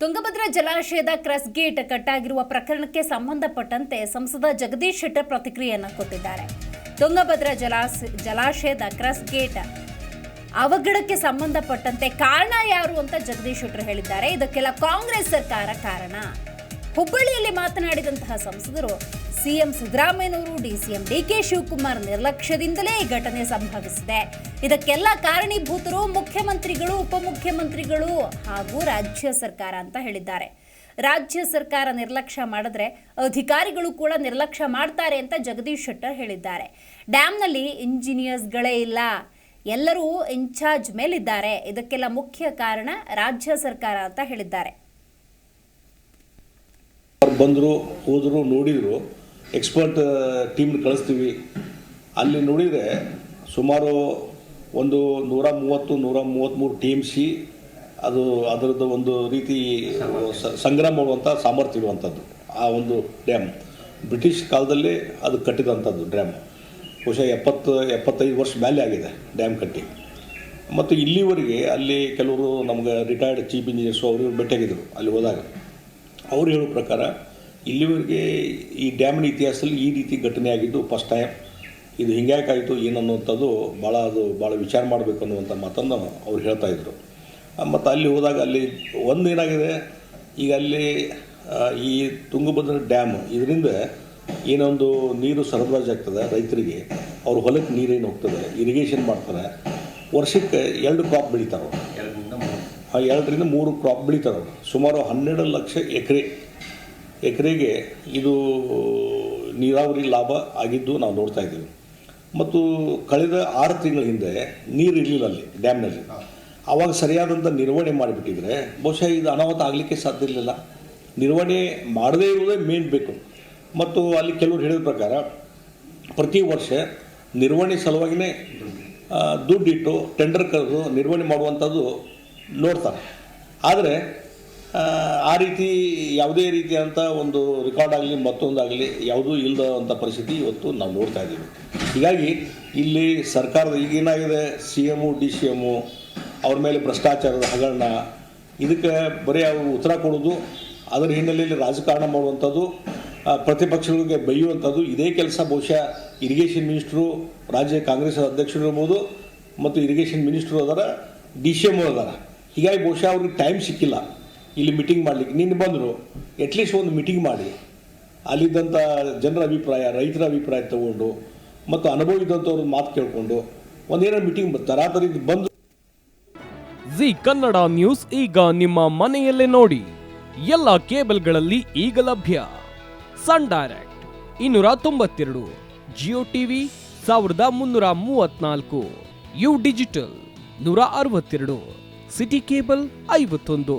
ತುಂಗಭದ್ರಾ ಜಲಾಶಯದ ಕ್ರಸ್ ಗೇಟ್ ಕಟ್ಟಾಗಿರುವ ಪ್ರಕರಣಕ್ಕೆ ಸಂಬಂಧಪಟ್ಟಂತೆ ಸಂಸದ ಜಗದೀಶ್ ಶೆಟ್ಟರ್ ಪ್ರತಿಕ್ರಿಯೆಯನ್ನು ಕೊಟ್ಟಿದ್ದಾರೆ. ತುಂಗಭದ್ರಾ ಜಲಾಶ ಜಲಾಶಯದ ಕ್ರಸ್ ಗೇಟ್ ಅವಘಡಕ್ಕೆ ಸಂಬಂಧಪಟ್ಟಂತೆ ಕಾರಣ ಯಾರು ಅಂತ ಜಗದೀಶ್ ಶೆಟ್ಟರ್ ಹೇಳಿದ್ದಾರೆ. ಇದಕ್ಕೆಲ್ಲ ಕಾಂಗ್ರೆಸ್ ಸರ್ಕಾರ ಕಾರಣ. ಹುಬ್ಬಳ್ಳಿಯಲ್ಲಿ ಮಾತನಾಡಿದಂತಹ ಸಂಸದರು ಸಿಎಂ ಸಿದ್ದರಾಮಯ್ಯನವರು, ಡಿಸಿಎಂ ಡಿಕೆ ಶಿವಕುಮಾರ್ ನಿರ್ಲಕ್ಷ್ಯದಿಂದಲೇ ಈ ಘಟನೆ ಸಂಭವಿಸಿದೆ. ಇದಕ್ಕೆಲ್ಲ ಕಾರಣೀಭೂತರು ಮುಖ್ಯಮಂತ್ರಿಗಳು, ಉಪಮುಖ್ಯಮಂತ್ರಿಗಳು ಹಾಗೂ ರಾಜ್ಯ ಸರ್ಕಾರ ಅಂತ ಹೇಳಿದ್ದಾರೆ. ರಾಜ್ಯ ಸರ್ಕಾರ ನಿರ್ಲಕ್ಷ್ಯ ಮಾಡಿದ್ರೆ ಅಧಿಕಾರಿಗಳು ಕೂಡ ನಿರ್ಲಕ್ಷ್ಯ ಮಾಡ್ತಾರೆ ಅಂತ ಜಗದೀಶ್ ಶೆಟ್ಟರ್ ಹೇಳಿದ್ದಾರೆ. ಡ್ಯಾಮ್ನಲ್ಲಿ ಇಂಜಿನಿಯರ್ಸ್ಗಳೇ ಇಲ್ಲ. ಎಲ್ಲರೂ ಇನ್ಚಾರ್ಜ್ ಮೇಲಿದ್ದಾರೆ. ಇದಕ್ಕೆಲ್ಲ ಮುಖ್ಯ ಕಾರಣ ರಾಜ್ಯ ಸರ್ಕಾರ ಅಂತ ಹೇಳಿದ್ದಾರೆ. ಬಂದರು, ಹೋದರು, ನೋಡಿದರು ಎಕ್ಸ್ಪರ್ಟ್ ಟೀಮ್ನ ಕಳಿಸ್ತೀವಿ. ಅಲ್ಲಿ ನೋಡಿದರೆ ಸುಮಾರು ಒಂದು ನೂರ ಮೂವತ್ತು, ನೂರ ಮೂವತ್ತ್ಮೂರು ಸಿ ಅದು ಅದರದ್ದು ಒಂದು ರೀತಿ ಸಂಗ್ರಹ ಮಾಡುವಂಥ ಸಾಮರ್ಥ್ಯ ಇರುವಂಥದ್ದು ಆ ಒಂದು ಡ್ಯಾಮ್ ಬ್ರಿಟಿಷ್ ಕಾಲದಲ್ಲಿ ಅದು ಕಟ್ಟಿದಂಥದ್ದು ಡ್ಯಾಮ್ ಬಹುಶಃ ಎಪ್ಪತ್ತು, ಎಪ್ಪತ್ತೈದು ವರ್ಷ ಮೇಲೆ ಆಗಿದೆ ಡ್ಯಾಮ್ ಕಟ್ಟಿ. ಮತ್ತು ಇಲ್ಲಿವರೆಗೆ ಅಲ್ಲಿ ಕೆಲವರು ನಮ್ಗೆ ರಿಟೈರ್ಡ್ ಚೀಫ್ ಇಂಜಿನಿಯರ್ಸು ಅವರು ಭೇಟಿಯಾಗಿದ್ದರು ಅಲ್ಲಿ ಹೋದಾಗ. ಅವ್ರು ಹೇಳೋ ಪ್ರಕಾರ ಇಲ್ಲಿವರೆಗೆ ಈ ಡ್ಯಾಮಿನ ಇತಿಹಾಸದಲ್ಲಿ ಈ ರೀತಿ ಘಟನೆ ಆಗಿದ್ದು ಫಸ್ಟ್ ಟೈಮ್. ಇದು ಹಿಂಗ್ಯಾಕಾಯಿತು ಏನನ್ನುವಂಥದ್ದು ಭಾಳ ಅದು ಭಾಳ ವಿಚಾರ ಮಾಡಬೇಕು ಅನ್ನುವಂಥ ಮಾತನ್ನು ಅವ್ರು ಹೇಳ್ತಾ ಇದ್ರು. ಮತ್ತು ಅಲ್ಲಿ ಹೋದಾಗ ಅಲ್ಲಿ ಒಂದು ಏನಾಗಿದೆ ಈಗ ಅಲ್ಲಿ ಈ ತುಂಗಭದ್ರಾ ಡ್ಯಾಮ್ ಇದರಿಂದ ಏನೊಂದು ನೀರು ಸರಬರಾಜು ಆಗ್ತದೆ ರೈತರಿಗೆ. ಅವ್ರ ಹೊಲಕ್ಕೆ ನೀರೇನು ಹೋಗ್ತದೆ ಇರಿಗೇಷನ್ ಮಾಡ್ತಾರೆ. ವರ್ಷಕ್ಕೆ ಎರಡು ಕ್ರಾಪ್ ಬೆಳಿತಾರೆ ಅವ್ರು. ಆ ಎರಡರಿಂದ ಮೂರು ಕ್ರಾಪ್ ಬೆಳಿತಾರೆ ಅವರು ಸುಮಾರು ಹನ್ನೆರಡು ಲಕ್ಷ ಎಕರೆ ಎಕರೆಗೆ ಇದು ನೀರಾವರಿ ಲಾಭ ಆಗಿದ್ದು ನಾವು ನೋಡ್ತಾ ಇದ್ದೀವಿ. ಮತ್ತು ಕಳೆದ ಆರು ತಿಂಗಳ ಹಿಂದೆ ನೀರು ಇರಲಿಲ್ಲ ಅಲ್ಲಿ, ಡ್ಯಾಮ್ನಲ್ಲಿ. ಆವಾಗ ಸರಿಯಾದಂಥ ನಿರ್ವಹಣೆ ಮಾಡಿಬಿಟ್ಟಿದ್ರೆ ಬಹುಶಃ ಇದು ಅನಾಹುತ ಆಗಲಿಕ್ಕೆ ಸಾಧ್ಯ ಇರಲಿಲ್ಲ. ನಿರ್ವಹಣೆ ಮಾಡದೇ ಇರುವುದೇ ಮೇನ್ ಬೇಕು. ಮತ್ತು ಅಲ್ಲಿ ಕೆಲವರು ಹೇಳಿದ ಪ್ರಕಾರ ಪ್ರತಿ ವರ್ಷ ನಿರ್ವಹಣೆ ಸಲುವಾಗಿಯೇ ದುಡ್ಡಿಟ್ಟು ಟೆಂಡರ್ ಕರೆದು ನಿರ್ವಹಣೆ ಮಾಡುವಂಥದ್ದು ನೋಡ್ತಾರೆ. ಆದರೆ ಆ, ರೀತಿ ಯಾವುದೇ ರೀತಿಯಾದಂಥ ಒಂದು ರೆಕಾರ್ಡ್ ಆಗಲಿ ಮತ್ತೊಂದಾಗಲಿ ಯಾವುದೂ ಇಲ್ಲದಂಥ ಪರಿಸ್ಥಿತಿ ಇವತ್ತು ನಾವು ನೋಡ್ತಾ ಇದ್ದೀವಿ ಹೀಗಾಗಿ ಇಲ್ಲಿ ಸರ್ಕಾರದ ಈಗೇನಾಗಿದೆ C M D C M ಅವ್ರ ಮೇಲೆ ಭ್ರಷ್ಟಾಚಾರದ ಹಗರಣ ಇದಕ್ಕೆ ಬರೀ ಅವರು ಉತ್ತರ ಕೊಡೋದು ಅದರ ಹಿನ್ನೆಲೆಯಲ್ಲಿ ರಾಜಕಾರಣ ಮಾಡುವಂಥದ್ದು ಪ್ರತಿಪಕ್ಷಗಳಿಗೆ ಬೈಯುವಂಥದ್ದು ಇದೇ ಕೆಲಸ ಬಹುಶಃ ಇರಿಗೇಷನ್ ಮಿನಿಸ್ಟ್ರು ರಾಜ್ಯ ಕಾಂಗ್ರೆಸ್ ಅಧ್ಯಕ್ಷರು ಇರ್ಬೋದು ಮತ್ತು ಇರಿಗೇಷನ್ ಮಿನಿಸ್ಟ್ರು ಅದರ ಡಿ ಸಿ ಎಂ ಅದಾರ. ಹೀಗಾಗಿ ಬಹುಶಃ ಅವ್ರಿಗೆ ಟೈಮ್ ಸಿಕ್ಕಿಲ್ಲ. ಇಲ್ಲಿ ಮೀಟಿಂಗ್ ಮಾಡಲಿಕ್ಕೆ. ನಿನ್ನೆ ಬಂದರು ಅಟ್ಲೀಸ್ಟ್ ಒಂದು ಮೀಟಿಂಗ್ ಮಾಡಿ. ಅಲ್ಲಿದ್ದಂಥ ಜನರ ಅಭಿಪ್ರಾಯ, ರೈತರ ಅಭಿಪ್ರಾಯ ತಗೊಂಡು, ಮತ್ತು ಅನುಭವ ಇದ್ದಂಥವ್ರ ಮಾತು ಕೇಳಿಕೊಂಡು ಒಂದೇನೋ ಮೀಟಿಂಗ್ ತರಾತರಿ ಬಂದು ಜಿ ಕನ್ನಡ ನ್ಯೂಸ್ ಈಗ ನಿಮ್ಮ ಮನೆಯಲ್ಲೇ ನೋಡಿ. ಎಲ್ಲ ಕೇಬಲ್ಗಳಲ್ಲಿ ಈಗ ಲಭ್ಯ. ಸನ್ ಡೈರೆಕ್ಟ್ ಇನ್ನೂರ ತೊಂಬತ್ತೆರಡು, ಜಿಯೋ ಟಿವಿ ಸಾವಿರದ ಮುನ್ನೂರ ಮೂವತ್ನಾಲ್ಕು, ಯು ಡಿಜಿಟಲ್ ನೂರ ಅರವತ್ತೆರಡು, ಸಿಟಿ ಕೇಬಲ್ ಐವತ್ತೊಂದು.